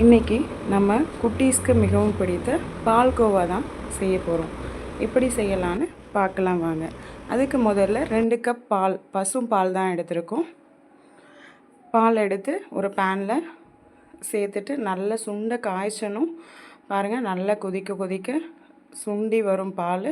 இன்றைக்கி நம்ம குட்டீஸ்க்கு மிகவும் பிடித்த பால்கோவா தான் செய்ய போகிறோம் எப்படி செய்யலான்னு பார்க்கலாம் வாங்க. அதுக்கு முதல்ல ரெண்டு கப் பால் பசும் பால் தான் எடுத்திருக்கோம். பால் எடுத்து ஒரு பேனில் சேர்த்துட்டு நல்லா சுண்ட காய்ச்சணும். பாருங்கள் நல்லா கொதிக்க கொதிக்க சுண்டி வரும் பால்.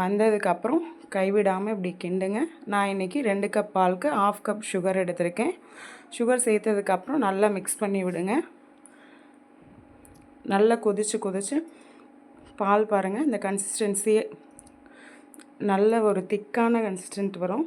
வந்ததுக்கப்புறம் கைவிடாமல் இப்படி கிண்டுங்க. நான் இன்றைக்கி ரெண்டு கப் பாலுக்கு ஆஃப் கப் சுகர் எடுத்திருக்கேன். சுகர் சேர்த்ததுக்கப்புறம் நல்லா மிக்ஸ் பண்ணி விடுங்க. நல்லா கொதித்து கொதித்து பால் பாருங்கள் இந்த கன்சிஸ்டன்சியே நல்ல ஒரு திக்கான கன்சிஸ்டன்ட் வரும்.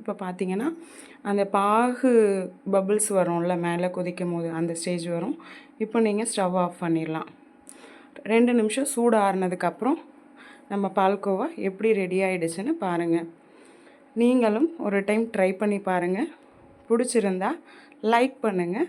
இப்போ பார்த்தீங்கன்னா அந்த பாகு பபிள்ஸ் வரும்ல மேலே கொதிக்கும் போது அந்த ஸ்டேஜ் வரும். இப்போ நீங்கள் ஸ்டவ் ஆஃப் பண்ணிடலாம் ரெண்டு நிமிஷம் சூடு ஆறுனதுக்கப்புறம் நம்ம பால்கோவா எப்படி ரெடி ஆகிடுச்சுன்னு பாருங்கள் நீங்களும் ஒரு டைம் ட்ரை பண்ணி பாருங்கள் பிடிச்சிருந்தா லைக் பண்ணுங்கள்